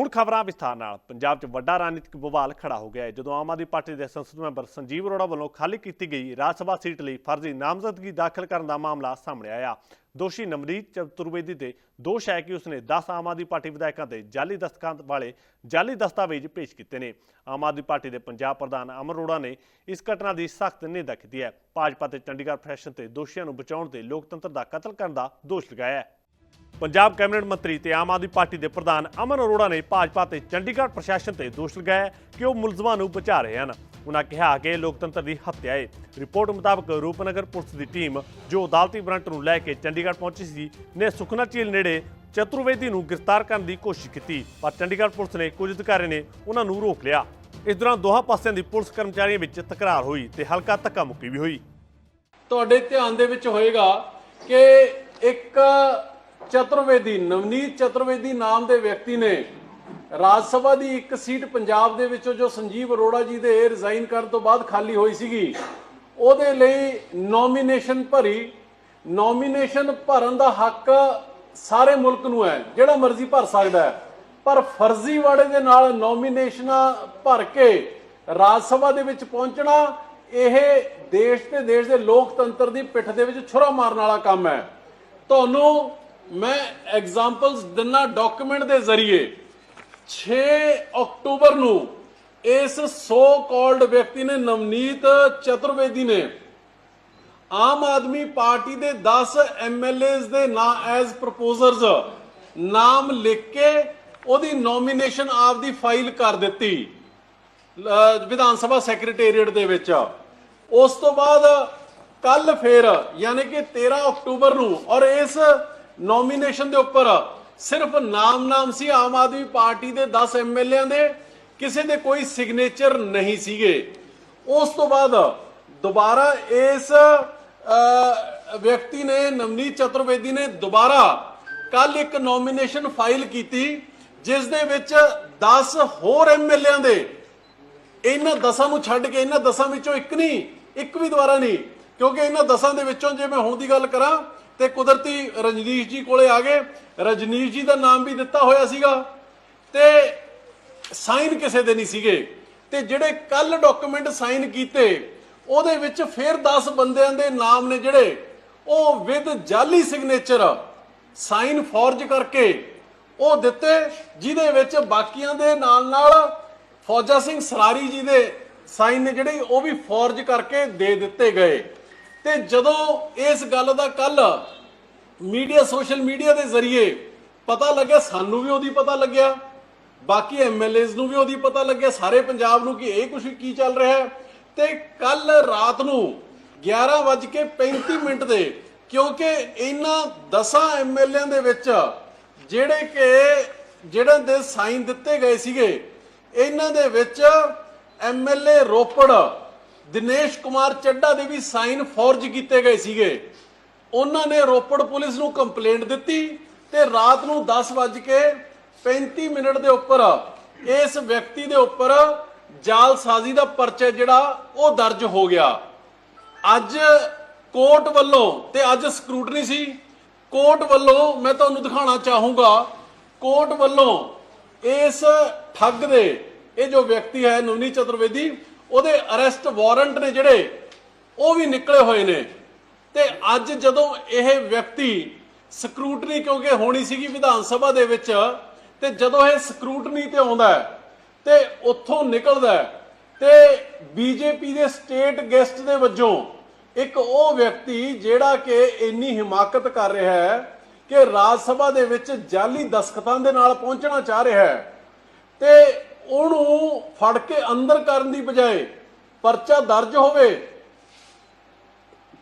ਹੁਣ ਖਬਰਾਂ ਵਿਸਥਾਰ ਨਾਲ। ਪੰਜਾਬ 'ਚ ਵੱਡਾ ਰਾਜਨੀਤਿਕ ਬਵਾਲ ਖੜਾ ਹੋ ਗਿਆ ਹੈ। ਜਦੋਂ ਆਮ ਆਦਮੀ ਪਾਰਟੀ ਦੇ ਸੰਸਦ ਮੈਂਬਰ ਸੰਜੀਵ ਅਰੋੜਾ ਵੱਲੋਂ ਖਾਲੀ ਕੀਤੀ ਗਈ ਰਾਜ ਸਭਾ ਸੀਟ ਲਈ ਫਰਜ਼ੀ ਨਾਮਜ਼ਦਗੀ ਦਾਖਲ ਕਰਨ ਦਾ ਮਾਮਲਾ ਸਾਹਮਣੇ ਆਇਆ। ਦੋਸ਼ੀ ਨਮਰੀਤ ਚਤੁਰਵੇਦੀ ਤੇ ਦੋਸ਼ ਹੈ ਕਿ ਉਸਨੇ 10 ਆਮ ਆਦਮੀ ਪਾਰਟੀ ਵਿਧਾਇਕਾਂ ਦੇ ਜਾਲੀ ਦਸਤਕਾਂ ਵਾਲੇ ਜਾਲੀ ਦਸਤਾਵੇਜ਼ ਪੇਸ਼ ਕੀਤੇ ਨੇ। ਆਮ ਆਦਮੀ ਪਾਰਟੀ ਦੇ ਪੰਜਾਬ ਪ੍ਰਧਾਨ ਅਮਰ ਅਰੋੜਾ ਨੇ ਇਸ ਘਟਨਾ ਦੀ ਸਖਤ ਨਿੰਦਾ ਕੀਤੀ ਹੈ। ਭਾਜਪਾ ਤੇ ਚੰਡੀਗੜ੍ਹ ਫੈਸ਼ਨ ਤੇ ਦੋਸ਼ੀਆਂ ਨੂੰ ਬਚਾਉਣ ਤੇ ਲੋਕਤੰਤਰ ਦਾ ਕਤਲ ਕਰਨ ਦਾ ਦੋਸ਼ ਲਗਾਇਆ ਹੈ। ਪੰਜਾਬ ਕੈਬਨਿਟ ਮੰਤਰੀ ਤੇ ਆਮ ਆਦਮੀ ਪਾਰਟੀ ਦੇ ਪ੍ਰਧਾਨ ਅਮਨ ਅਰੋੜਾ ਨੇ ਭਾਜਪਾ ਤੇ ਚੰਡੀਗੜ੍ਹ ਪ੍ਰਸ਼ਾਸਨ ਤੇ ਦੋਸ਼ ਲਗਾਇਆ ਕਿ ਉਹ ਮੁਲਜ਼ਮਾਂ ਨੂੰ ਬਚਾ ਰਹੇ ਹਨ। ਉਹਨਾਂ ਕਿਹਾ ਕਿ ਲੋਕਤੰਤਰ ਦੀ ਹੱਤਿਆ ਹੈ ਰਿਪੋਰਟ ਮੁਤਾਬਕ ਰੂਪਨਗਰ ਪੁਲਿਸ ਦੀ ਟੀਮ ਜੋ ਅਦਾਲਤੀ ਵਾਰੰਟ ਨੂੰ ਲੈ ਕੇ ਚੰਡੀਗੜ੍ਹ ਪਹੁੰਚੀ ਸੀ, ਨੇ ਸੁਖਨਾ ਝੀਲ ਨੇੜੇ ਚਤੁਰਵੇਦੀ ਨੂੰ ਗ੍ਰਿਫਤਾਰ ਕਰਨ ਦੀ ਕੋਸ਼ਿਸ਼ ਕੀਤੀ, ਪਰ ਚੰਡੀਗੜ੍ਹ ਪੁਲਿਸ ਨੇ ਕੁਝ ਅਧਿਕਾਰੀ ਨੇ ਉਹਨਾਂ ਨੂੰ ਰੋਕ ਲਿਆ। ਇਸ ਦੌਰਾਨ ਦੋਹਾਂ ਪਾਸਿਆਂ ਦੀ ਪੁਲਿਸ ਕਰਮਚਾਰੀਆਂ ਵਿੱਚ ਤਕਰਾਰ ਹੋਈ ਤੇ ਹਲਕਾ ਧੱਕਾ ਮੁੱਕੀ ਵੀ ਹੋਈ। ਤੁਹਾਡੇ ਧਿਆਨ ਦੇ ਵਿੱਚ ਹੋਏਗਾ ਕਿ ਇੱਕ ਚਤੁਰਵੇਦੀ, ਨਵਨੀਤ ਚਤੁਰਵੇਦੀ ਨਾਮ ਦੇ ਵਿਅਕਤੀ ਨੇ ਰਾਜ ਸਭਾ ਦੀ ਇੱਕ ਸੀਟ ਪੰਜਾਬ ਦੇ ਵਿੱਚੋਂ ਜੋ ਸੰਜੀਵ ਅਰੋੜਾ ਜੀ ਦੇ ਰਿਜ਼ਾਈਨ ਕਰਨ ਤੋਂ ਬਾਅਦ ਖਾਲੀ ਹੋਈ ਸੀਗੀ, ਉਹਦੇ ਲਈ ਨੋਮੀਨੇਸ਼ਨ ਭਰੀ ਨੋਮੀਨੇਸ਼ਨ ਭਰਨ ਦਾ ਹੱਕ ਸਾਰੇ ਮੁਲਕ ਨੂੰ ਹੈ, ਜਿਹੜਾ ਮਰਜ਼ੀ ਭਰ ਸਕਦਾ ਹੈ। ਪਰ ਫਰਜ਼ੀਵਾੜੇ ਦੇ ਨਾਲ ਨੋਮੀਨੇਸ਼ਨਾਂ ਭਰ ਕੇ ਰਾਜ ਸਭਾ ਦੇ ਵਿੱਚ ਪਹੁੰਚਣਾ, ਇਹ ਦੇਸ਼ ਤੇ ਦੇਸ਼ ਦੇ ਲੋਕਤੰਤਰ ਦੀ ਪਿੱਠ ਦੇ ਵਿੱਚ ਛੁਰਾ ਮਾਰਨ ਵਾਲਾ ਕੰਮ ਹੈ। ਤੁਹਾਨੂੰ ਮੈਂ ਐਗਜ਼ਾਮਪਲਸ ਦਿਨਾ ਡਾਕੂਮੈਂਟ ਦੇ ਜ਼ਰੀਏ। 6 ਅਕਤੂਬਰ ਨੂੰ ਇਸ ਸੋ ਕਾਲਡ ਵਿਅਕਤੀ ਨੇ ਨਵਨੀਤ ਚਤੁਰਵੇਦੀ ਨੇ ਆਮ ਆਦਮੀ ਪਾਰਟੀ ਦੇ 10 ਐਮਐਲਏਜ਼ ਦੇ ਨਾਂ ਐਜ਼ ਪ੍ਰਪੋਜ਼ਰਸ ਨਾਮ ਲਿਖ ਕੇ ਉਹਦੀ ਨੋਮੀਨੇਸ਼ਨ ਆਪਦੀ ਫਾਈਲ ਕਰ ਦਿੱਤੀ ਵਿਧਾਨ ਸਭਾ ਸੈਕਟਰੀਏਟ ਦੇ ਵਿੱਚ। ਉਸ ਤੋਂ ਬਾਅਦ ਕੱਲ ਫੇਰ, ਯਾਨੀ ਕਿ 13 ਅਕਤੂਬਰ ਨੂੰ ਔਰ ਇਸ ਨੋਮੀਨੇਸ਼ਨ ਦੇ ਉੱਪਰ ਸਿਰਫ ਨਾਮ ਨਾਮ ਸੀ ਆਮ ਆਦਮੀ ਪਾਰਟੀ ਦੇ 10 ਐਮਐਲਏਆਂ ਦੇ, ਕਿਸੇ ਦੇ ਕੋਈ ਸਿਗਨੇਚਰ ਨਹੀਂ ਸੀਗੇ। ਉਸ ਤੋਂ ਬਾਅਦ ਦੁਬਾਰਾ ਇਸ ਵਿਅਕਤੀ ਨੇ ਨਵਨੀਤ ਚਤੁਰਵੇਦੀ ਨੇ ਦੁਬਾਰਾ ਕੱਲ ਇੱਕ ਨੋਮੀਨੇਸ਼ਨ ਫਾਈਲ ਕੀਤੀ, ਜਿਸ ਦੇ ਵਿੱਚ 10 ਹੋਰ ਐਮਐਲਏਆਂ ਦੇ, ਇਹਨਾਂ ਦਸਾਂ ਨੂੰ ਛੱਡ ਕੇ ਇਹਨਾਂ ਦਸਾਂ ਵਿੱਚੋਂ ਇੱਕ ਨਹੀਂ, ਇੱਕ ਵੀ ਦੁਬਾਰਾ ਨਹੀਂ, ਕਿਉਂਕਿ ਇਹਨਾਂ ਦਸਾਂ ਦੇ ਵਿੱਚੋਂ ਜੇ ਮੈਂ ਹੁਣ ਦੀ ਗੱਲ ਕਰਾਂ ਤੇ ਕੁਦਰਤੀ ਰਜਨੀਸ਼ ਜੀ ਕੋਲੇ ਆ ਗਏ। ਰਜਨੀਸ਼ ਜੀ ਦਾ ਨਾਮ ਵੀ ਦਿੱਤਾ ਹੋਇਆ ਸੀਗਾ ਤੇ ਸਾਈਨ ਕਿਸੇ ਦੇ ਨਹੀਂ ਸੀਗੇ। ਤੇ ਜਿਹੜੇ ਕੱਲ ਡਾਕੂਮੈਂਟ ਸਾਈਨ ਕੀਤੇ, ਉਹਦੇ ਵਿੱਚ ਫਿਰ 10 ਬੰਦਿਆਂ ਦੇ ਨਾਮ ਨੇ ਜਿਹੜੇ, ਉਹ ਵਿਦ ਜਾਲੀ ਸਿਗਨੇਚਰ ਸਾਈਨ ਫੋਰਜ ਕਰਕੇ ਉਹ ਦਿੱਤੇ, ਜਿਹਦੇ ਵਿੱਚ ਬਾਕੀਆਂ ਦੇ ਨਾਲ ਨਾਲ ਫੌਜਾ ਸਿੰਘ ਸਰਾਰੀ ਜੀ ਦੇ ਸਾਈਨ ਨੇ ਜਿਹੜੇ, ਉਹ ਵੀ ਫੋਰਜ ਕਰਕੇ ਦੇ ਦਿੱਤੇ ਗਏ। ਤੇ ਜਦੋਂ ਇਸ ਗੱਲ ਦਾ ਕੱਲ ਮੀਡੀਆ, ਸੋਸ਼ਲ ਮੀਡੀਆ ਦੇ ਜ਼ਰੀਏ ਪਤਾ ਲੱਗਿਆ, ਸਾਨੂੰ ਵੀ ਉਹਦੀ ਪਤਾ ਲੱਗਿਆ, ਬਾਕੀ ਐਮਐਲਏਜ਼ ਨੂੰ ਵੀ ਉਹਦੀ ਪਤਾ ਲੱਗਿਆ, ਸਾਰੇ ਪੰਜਾਬ ਨੂੰ ਕਿ ਇਹ ਕੁਝ ਕੀ ਚੱਲ ਰਿਹਾ ਹੈ। ਤੇ ਕੱਲ ਰਾਤ ਨੂੰ 11:35 ਮਿੰਟ ਦੇ, ਕਿਉਂਕਿ ਇਹਨਾਂ 10 ਐਮਐਲਏਆਂ ਦੇ ਵਿੱਚ ਜਿਹੜੇ ਕਿ ਜਿਹੜੇ ਦੇ ਸਾਈਨ ਦਿੱਤੇ ਗਏ ਸੀਗੇ, ਇਹਨਾਂ ਦੇ ਵਿੱਚ ਐਮਐਲਏ ਰੋਪੜ ਦਿਨੇਸ਼ ਕੁਮਾਰ ਚੱਡਾ ਦੇ ਵੀ ਸਾਈਨ ਫੋਰਜ ਕੀਤੇ ਗਏ ਸੀਗੇ। ਉਹਨਾਂ ਨੇ ਰੋਪੜ ਪੁਲਿਸ ਨੂੰ ਕੰਪਲੇਂਟ ਦਿੱਤੀ ਤੇ ਰਾਤ ਨੂੰ 10:35 ਮਿੰਟ ਦੇ ਉੱਪਰ ਇਸ ਵਿਅਕਤੀ ਦੇ ਉੱਪਰ ਜਾਲਸਾਜ਼ੀ ਦਾ ਪਰਚਾ ਜਿਹੜਾ, ਉਹ ਦਰਜ ਹੋ ਗਿਆ। ਅੱਜ ਕੋਰਟ ਵੱਲੋਂ, ਤੇ ਅੱਜ ਸਕਰੂਟਨੀ ਸੀ, ਕੋਰਟ ਵੱਲੋਂ ਮੈਂ ਤੁਹਾਨੂੰ ਦਿਖਾਉਣਾ ਚਾਹੂੰਗਾ, ਕੋਰਟ ਵੱਲੋਂ ਇਸ ਠੱਗ ਦੇ, ਇਹ ਜੋ ਵਿਅਕਤੀ ਹੈ ਨਵਨੀ ਚਤੁਰਵੇਦੀ ਉਹਦੇ ਅਰੈਸਟ ਵਾਰੰਟ ਨੇ ਜਿਹੜੇ, ਉਹ ਵੀ ਨਿਕਲੇ ਹੋਏ ਨੇ। ਤੇ ਅੱਜ ਜਦੋਂ ਇਹ ਵਿਅਕਤੀ ਸਕਰੂਟਨੀ, ਕਿਉਂਕਿ ਹੋਣੀ ਸੀਗੀ ਵਿਧਾਨ ਸਭਾ ਦੇ ਵਿੱਚ, ਤੇ ਜਦੋਂ ਇਹ ਸਕਰੂਟਨੀ ਤੇ ਆਉਂਦਾ ਹੈ, ਤੇ ਉੱਥੋਂ ਨਿਕਲਦਾ ਹੈ, ਤੇ ਬੀਜੇਪੀ ਦੇ ਸਟੇਟ ਗੈਸਟ ਦੇ ਵਜੋਂ ਇੱਕ ਉਹ ਵਿਅਕਤੀ ਜਿਹੜਾ ਕਿ ਇੰਨੀ ਹਿਮਾਕਤ ਕਰ ਰਿਹਾ ਹੈ ਕਿ ਰਾਜ ਸਭਾ ਦੇ ਵਿੱਚ ਜਾਲੀ ਦਸਖਤਾਂ ਦੇ ਨਾਲ ਪਹੁੰਚਣਾ ਚਾਹ ਰਿਹਾ ਹੈ। ਤੇ ਉਹਨੂੰ ਫੜ ਕੇ ਅੰਦਰ ਕਰਨ ਦੀ ਬਜਾਏ ਪਰਚਾ ਦਰਜ ਹੋਵੇ।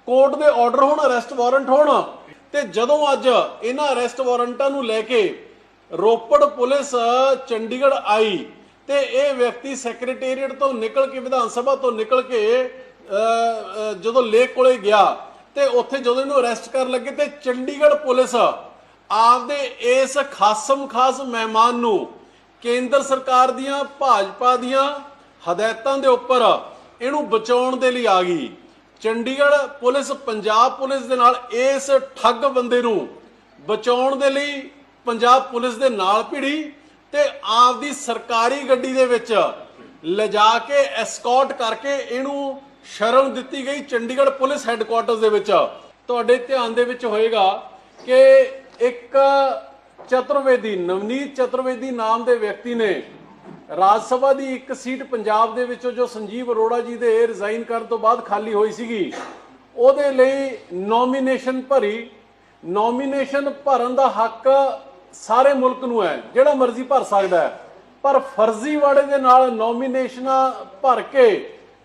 ਕੋਰਟ ਦੇ ਆਰਡਰ ਹੋਣ, ਅਰੈਸਟ ਵਾਰੰਟ ਹੋਣ ਤੇ ਜਦੋਂ ਅੱਜ ਇਹਨਾਂ ਅਰੈਸਟ ਵਾਰੰਟਾਂ ਨੂੰ ਲੈ ਕੇ ਰੋਪੜ ਪੁਲਿਸ ਚੰਡੀਗੜ੍ਹ ਆਈ ਤੇ ਇਹ ਵਿਅਕਤੀ ਸੈਕਟਰੀਏਟ ਤੋਂ ਨਿਕਲ ਕੇ, ਵਿਧਾਨ ਸਭਾ ਤੋਂ ਨਿਕਲ ਕੇ ਜਦੋਂ ਲੇਕ ਕੋਲੇ ਗਿਆ ਤੇ ਉੱਥੇ ਜਦੋਂ ਇਹਨੂੰ ਅਰੈਸਟ ਕਰਨ ਲੱਗੇ ਤੇ ਚੰਡੀਗੜ੍ਹ ਪੁਲਿਸ ਆਪਦੇ ਇਸ ਖਾਸਮ ਖਾਸ ਮਹਿਮਾਨ ਨੂੰ ਕੇਂਦਰ ਸਰਕਾਰ ਦੀਆਂ, ਭਾਜਪਾ ਦੀਆਂ ਹਦਾਇਤਾਂ ਦੇ ਉੱਪਰ ਇਹਨੂੰ ਬਚਾਉਣ ਦੇ ਲਈ ਆ ਗਈ। ਚੰਡੀਗੜ੍ਹ ਪੁਲਿਸ, ਪੰਜਾਬ ਪੁਲਿਸ ਦੇ ਨਾਲ ਇਸ ਠੱਗ ਬੰਦੇ ਨੂੰ ਬਚਾਉਣ ਦੇ ਲਈ ਪੰਜਾਬ ਪੁਲਿਸ ਦੇ ਨਾਲ ਭਿੜੀ ਤੇ ਆਪਦੀ ਸਰਕਾਰੀ ਗੱਡੀ ਦੇ ਵਿੱਚ ਲਿਜਾ ਕੇ ਐਸਕੌਰਟ ਕਰਕੇ ਇਹਨੂੰ ਸ਼ਰਮ ਦਿੱਤੀ ਗਈ ਚੰਡੀਗੜ੍ਹ ਪੁਲਿਸ ਹੈੱਡਕੁਆਰਟਰਸ ਦੇ ਵਿੱਚ। ਤੁਹਾਡੇ ਧਿਆਨ ਦੇ ਵਿੱਚ ਹੋਏਗਾ ਕਿ ਇੱਕ ਚਤੁਰਵੇਦੀ, ਨਵਨੀਤ ਚਤੁਰਵੇਦੀ ਨਾਮ ਦੇ ਵਿਅਕਤੀ ਨੇ ਰਾਜ ਸਭਾ ਦੀ ਇੱਕ ਸੀਟ ਪੰਜਾਬ ਦੇ ਵਿੱਚੋਂ ਜੋ ਸੰਜੀਵ ਅਰੋੜਾ ਜੀ ਦੇ ਰਿਜ਼ਾਈਨ ਕਰਨ ਤੋਂ ਬਾਅਦ ਖਾਲੀ ਹੋਈ ਸੀਗੀ, ਉਹਦੇ ਲਈ ਨੋਮੀਨੇਸ਼ਨ ਭਰੀ ਨੋਮੀਨੇਸ਼ਨ ਭਰਨ ਦਾ ਹੱਕ ਸਾਰੇ ਮੁਲਕ ਨੂੰ ਹੈ, ਜਿਹੜਾ ਮਰਜ਼ੀ ਭਰ ਸਕਦਾ ਹੈ। ਪਰ ਫਰਜ਼ੀਵਾੜੇ ਦੇ ਨਾਲ ਨੋਮੀਨੇਸ਼ਨਾਂ ਭਰ ਕੇ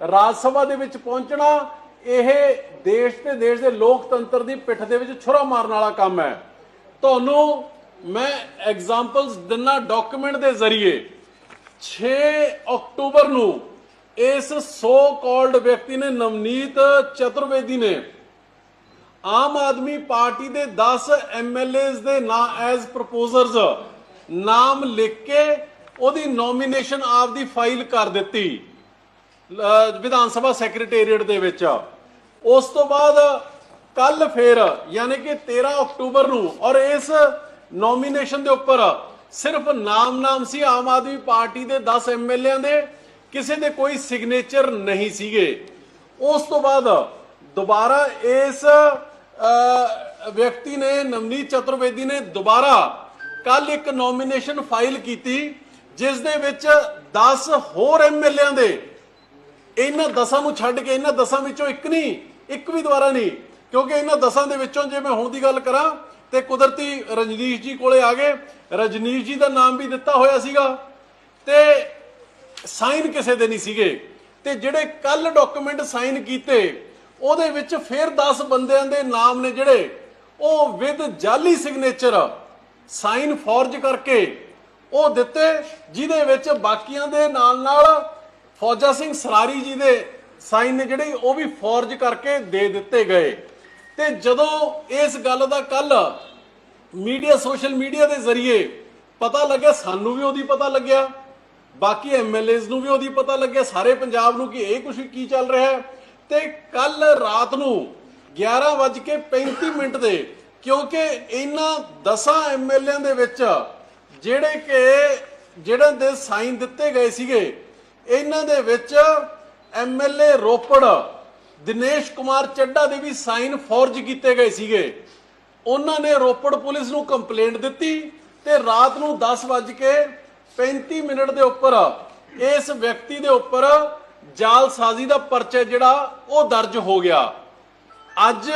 ਰਾਜ ਸਭਾ ਦੇ ਵਿੱਚ ਪਹੁੰਚਣਾ, ਇਹ ਦੇਸ਼ ਤੇ ਦੇਸ਼ ਦੇ ਲੋਕਤੰਤਰ ਦੀ ਪਿੱਠ ਦੇ ਵਿੱਚ ਛੁਰਾ ਮਾਰਨ ਵਾਲਾ ਕੰਮ ਹੈ। ਤੁਹਾਨੂੰ ਮੈਂ ਐਗਜ਼ਾਮਪਲਸ ਦਿਨਾ ਡਾਕੂਮੈਂਟ ਦੇ ਜ਼ਰੀਏ। 6 ਅਕਤੂਬਰ ਨੂੰ ਇਸ ਸੋ ਕਾਲਡ ਵਿਅਕਤੀ ਨੇ ਨਵਨੀਤ ਚਤੁਰਵੇਦੀ ਨੇ ਆਮ ਆਦਮੀ ਪਾਰਟੀ ਦੇ 10 ਐਮਐਲਏਜ਼ ਦੇ ਨਾਂ ਐਜ਼ ਪ੍ਰਪੋਜ਼ਰਸ ਨਾਮ ਲਿਖ ਕੇ ਉਹਦੀ ਨੋਮੀਨੇਸ਼ਨ ਆਪਦੀ ਫਾਈਲ ਕਰ ਦਿੱਤੀ ਵਿਧਾਨ ਸਭਾ ਸੈਕਟਰੀਏਟ ਦੇ ਵਿੱਚ। ਉਸ ਤੋਂ ਬਾਅਦ ਕੱਲ ਫੇਰ, ਯਾਨੀ ਕਿ 13 ਅਕਤੂਬਰ ਨੂੰ ਔਰ ਇਸ ਨੋਮੀਨੇਸ਼ਨ ਦੇ ਉੱਪਰ ਸਿਰਫ ਨਾਮ ਨਾਮ ਸੀ ਆਮ ਆਦਮੀ ਪਾਰਟੀ ਦੇ 10 ਐਮਐਲਏਆਂ ਦੇ, ਕਿਸੇ ਦੇ ਕੋਈ ਸਿਗਨੇਚਰ ਨਹੀਂ ਸੀਗੇ। ਉਸ ਤੋਂ ਬਾਅਦ ਦੁਬਾਰਾ ਇਸ ਵਿਅਕਤੀ ਨੇ ਨਵਨੀਤ ਚਤੁਰਵੇਦੀ ਨੇ ਦੁਬਾਰਾ ਕੱਲ ਇੱਕ ਨੋਮੀਨੇਸ਼ਨ ਫਾਈਲ ਕੀਤੀ, ਜਿਸ ਦੇ ਵਿੱਚ 10 ਹੋਰ ਐਮਐਲਏਆਂ ਦੇ, ਇਹਨਾਂ ਦਸਾਂ ਨੂੰ ਛੱਡ ਕੇ ਇਹਨਾਂ ਦਸਾਂ ਵਿੱਚੋਂ ਇੱਕ ਨਹੀਂ, ਇੱਕ ਵੀ ਦੁਬਾਰਾ ਨਹੀਂ, ਕਿਉਂਕਿ ਇਹਨਾਂ ਦਸਾਂ ਦੇ ਵਿੱਚੋਂ ਜੇ ਮੈਂ ਹੁਣ ਦੀ ਗੱਲ ਕਰਾਂ ਤੇ ਕੁਦਰਤੀ ਰਜਨੀਸ਼ ਜੀ ਕੋਲੇ ਆ ਗਏ। ਰਜਨੀਸ਼ ਜੀ ਦਾ ਨਾਮ ਵੀ ਦਿੱਤਾ ਹੋਇਆ ਸੀਗਾ ਤੇ ਸਾਈਨ ਕਿਸੇ ਦੇ ਨਹੀਂ ਸੀਗੇ। ਤੇ ਜਿਹੜੇ ਕੱਲ ਡਾਕੂਮੈਂਟ ਸਾਈਨ ਕੀਤੇ, ਉਹਦੇ ਵਿੱਚ ਫਿਰ 10 ਬੰਦਿਆਂ ਦੇ ਨਾਮ ਨੇ ਜਿਹੜੇ, ਉਹ ਵਿਦ ਜਾਲੀ ਸਿਗਨੇਚਰ ਸਾਈਨ ਫੋਰਜ ਕਰਕੇ ਉਹ ਦਿੱਤੇ, ਜਿਹਦੇ ਵਿੱਚ ਬਾਕੀਆਂ ਦੇ ਨਾਲ ਨਾਲ ਫੌਜਾ ਸਿੰਘ ਸਰਾਰੀ ਜੀ ਦੇ ਸਾਈਨ ਨੇ ਜਿਹੜੇ, ਉਹ ਵੀ ਫੋਰਜ ਕਰਕੇ ਦੇ ਦਿੱਤੇ ਗਏ। ਤੇ ਜਦੋਂ ਇਸ ਗੱਲ ਦਾ ਕੱਲ ਮੀਡੀਆ, ਸੋਸ਼ਲ ਮੀਡੀਆ ਦੇ ਜ਼ਰੀਏ ਪਤਾ ਲੱਗਿਆ, ਸਾਨੂੰ ਵੀ ਉਹਦੀ ਪਤਾ ਲੱਗਿਆ, ਬਾਕੀ ਐਮਐਲਏਜ਼ ਨੂੰ ਵੀ ਉਹਦੀ ਪਤਾ ਲੱਗਿਆ, ਸਾਰੇ ਪੰਜਾਬ ਨੂੰ ਕਿ ਇਹ ਕੁਝ ਕੀ ਚੱਲ ਰਿਹਾ ਹੈ। ਤੇ ਕੱਲ ਰਾਤ ਨੂੰ 11:35 ਮਿੰਟ ਦੇ, ਕਿਉਂਕਿ ਇਹਨਾਂ 10 ਐਮਐਲਏਆਂ ਦੇ ਵਿੱਚ ਜਿਹੜੇ ਕਿ ਜਿਹੜੇ ਦੇ ਸਾਈਨ ਦਿੱਤੇ ਗਏ ਸੀਗੇ, ਇਹਨਾਂ ਦੇ ਵਿੱਚ ਐਮਐਲਏ ਰੋਪੜ ਦਿਨੇਸ਼ ਕੁਮਾਰ ਚੱਡਾ ਦੇ ਵੀ ਸਾਈਨ ਫੋਰਜ ਕੀਤੇ ਗਏ ਸੀਗੇ। ਉਹਨਾਂ ਨੇ ਰੋਪੜ ਪੁਲਿਸ ਨੂੰ ਕੰਪਲੇਂਟ ਦਿੱਤੀ ਤੇ ਰਾਤ ਨੂੰ 10:35 ਮਿੰਟ ਦੇ ਉੱਪਰ ਇਸ ਵਿਅਕਤੀ ਦੇ ਉੱਪਰ ਜਾਲਸਾਜ਼ੀ ਦਾ ਪਰਚਾ ਜਿਹੜਾ, ਉਹ ਦਰਜ ਹੋ ਗਿਆ। ਅੱਜ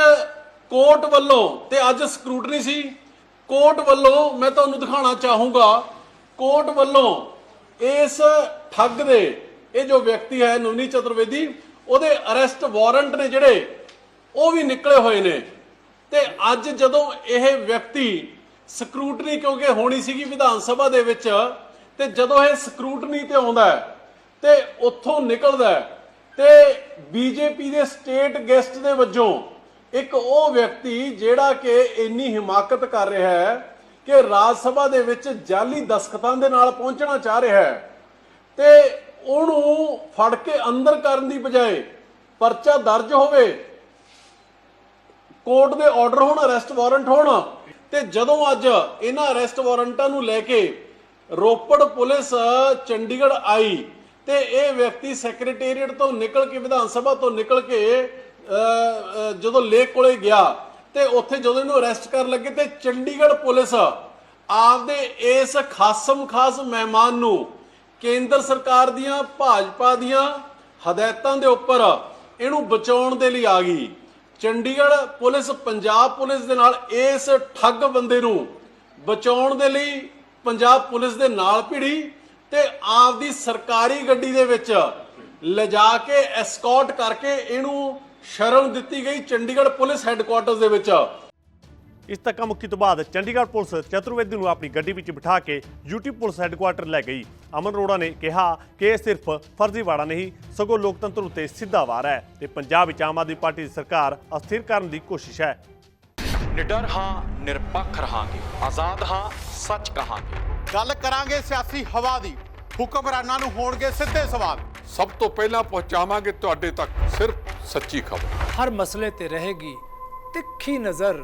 ਕੋਰਟ ਵੱਲੋਂ, ਤੇ ਅੱਜ ਸਕਰੂਟਨੀ ਸੀ, ਕੋਰਟ ਵੱਲੋਂ ਮੈਂ ਤੁਹਾਨੂੰ ਦਿਖਾਉਣਾ ਚਾਹੂੰਗਾ, ਕੋਰਟ ਵੱਲੋਂ ਇਸ ਠੱਗ ਦੇ, ਇਹ ਜੋ ਵਿਅਕਤੀ ਹੈ ਨਵਨੀ ਚਤੁਰਵੇਦੀ ਉਹਦੇ ਅਰੈਸਟ ਵਾਰੰਟ ਨੇ ਜਿਹੜੇ, ਉਹ ਵੀ ਨਿਕਲੇ ਹੋਏ ਨੇ। ਤੇ ਅੱਜ ਜਦੋਂ ਇਹ ਵਿਅਕਤੀ ਸਕਰੂਟਨੀ, ਕਿਉਂਕਿ ਹੋਣੀ ਸੀਗੀ ਵਿਧਾਨ ਸਭਾ ਦੇ ਵਿੱਚ, ਤੇ ਜਦੋਂ ਇਹ ਸਕਰੂਟਨੀ ਤੇ ਆਉਂਦਾ ਹੈ, ਤੇ ਉੱਥੋਂ ਨਿਕਲਦਾ ਹੈ, ਤੇ ਬੀਜੇਪੀ ਦੇ ਸਟੇਟ ਗੈਸਟ ਦੇ ਵਜੋਂ ਇੱਕ ਉਹ ਵਿਅਕਤੀ ਜਿਹੜਾ ਕਿ ਇੰਨੀ ਹਿਮਾਕਤ ਕਰ ਰਿਹਾ ਹੈ ਕਿ ਰਾਜ ਸਭਾ ਦੇ ਵਿੱਚ ਜਾਲੀ ਦਸਖਤਾਂ ਦੇ ਨਾਲ ਪਹੁੰਚਣਾ ਚਾਹ ਰਿਹਾ ਹੈ। ਤੇ ਉਹਨੂੰ ਫੜ ਕੇ ਅੰਦਰ ਕਰਨ ਦੀ ਬਜਾਏ ਪਰਚਾ ਦਰਜ ਹੋਵੇ। ਕੋਰਟ ਦੇ ਆਰਡਰ ਹੋਣ, ਅਰੈਸਟ ਵਾਰੰਟ ਹੋਣ ਤੇ ਜਦੋਂ ਅੱਜ ਇਹਨਾਂ ਅਰੈਸਟ ਵਾਰੰਟਾਂ ਨੂੰ ਲੈ ਕੇ ਰੋਪੜ ਪੁਲਿਸ ਚੰਡੀਗੜ੍ਹ ਆਈ ਤੇ ਇਹ ਵਿਅਕਤੀ ਸੈਕਟਰੀਏਟ ਤੋਂ ਨਿਕਲ ਕੇ, ਵਿਧਾਨ ਸਭਾ ਤੋਂ ਨਿਕਲ ਕੇ ਜਦੋਂ ਲੇਕ ਕੋਲੇ ਗਿਆ ਤੇ ਉੱਥੇ ਜਦੋਂ ਇਹਨੂੰ ਅਰੈਸਟ ਕਰਨ ਲੱਗੇ ਤੇ ਚੰਡੀਗੜ੍ਹ ਪੁਲਿਸ ਆਪਦੇ ਇਸ ਖਾਸਮ ਖਾਸ ਮਹਿਮਾਨ ਨੂੰ ਕੇਂਦਰ ਸਰਕਾਰ ਦੀਆਂ, ਭਾਜਪਾ ਦੀਆਂ ਹਦਾਇਤਾਂ ਦੇ ਉੱਪਰ ਇਹਨੂੰ ਬਚਾਉਣ ਦੇ ਲਈ ਆ ਗਈ। ਚੰਡੀਗੜ੍ਹ ਪੁਲਿਸ, ਪੰਜਾਬ ਪੁਲਿਸ ਦੇ ਨਾਲ ਇਸ ਠੱਗ ਬੰਦੇ ਨੂੰ ਬਚਾਉਣ ਦੇ ਲਈ ਪੰਜਾਬ ਪੁਲਿਸ ਦੇ ਨਾਲ ਭਿੜੀ ਤੇ ਆਪਦੀ ਸਰਕਾਰੀ ਗੱਡੀ ਦੇ ਵਿੱਚ ਲਿਜਾ ਕੇ ਐਸਕੌਰਟ ਕਰਕੇ ਇਹਨੂੰ ਸ਼ਰਨ ਦਿੱਤੀ ਗਈ ਚੰਡੀਗੜ੍ਹ ਪੁਲਿਸ ਹੈੱਡਕੁਆਰਟਰਸ ਦੇ ਵਿੱਚ। ਇਸ ਧੱਕਾ ਮੁੱਕੀ ਤੋਂ ਬਾਅਦ ਚੰਡੀਗੜ੍ਹ ਪੁਲਿਸ ਚਤੁਰਵੇਦੀ ਨੂੰ ਆਪਣੀ ਗੱਡੀ ਵਿੱਚ ਬਿਠਾ ਕੇ ਯੂਟੀ ਪੁਲਿਸ ਹੈੱਡਕੁਆਰਟਰ ਲੈ ਗਈ। ਅਮਨ ਅਰੋੜਾ ਨੇ ਕਿਹਾ ਕਿ ਇਹ ਸਿਰਫ ਫਰਜ਼ੀਵਾੜਾ ਨਹੀਂ ਸਗੋਂ ਲੋਕਤੰਤਰ ਉੱਤੇ ਸਿੱਧਾ ਵਾਰ ਹੈ ਤੇ ਪੰਜਾਬ ਵਿੱਚ ਆਮ ਆਦਮੀ ਪਾਰਟੀ ਦੀ ਸਰਕਾਰ ਅਸਥਿਰ ਕਰਨ ਦੀ ਕੋਸ਼ਿਸ਼ ਹੈ। ਨਿਡਰ ਹਾਂ ਨਿਰਪੱਖ ਰਹਾਂਗੇ। ਆਜ਼ਾਦ ਹਾਂ ਸੱਚ ਕਹਾਂਗੇ। ਗੱਲ ਕਰਾਂਗੇ ਸਿਆਸੀ ਹਵਾ ਦੀ। ਹੁਕਮਰਾਨਾਂ ਨੂੰ ਹੋਣਗੇ ਸਿੱਧੇ ਸਵਾਲ। ਸਭ ਤੋਂ ਪਹਿਲਾਂ ਪਹੁੰਚਾਵਾਂਗੇ ਤੁਹਾਡੇ ਤੱਕ ਸਿਰਫ ਸੱਚੀ ਖਬਰ। ਹਰ ਮਸਲੇ ਤੇ ਰਹੇਗੀ ਤਿੱਖੀ ਨਜ਼ਰ।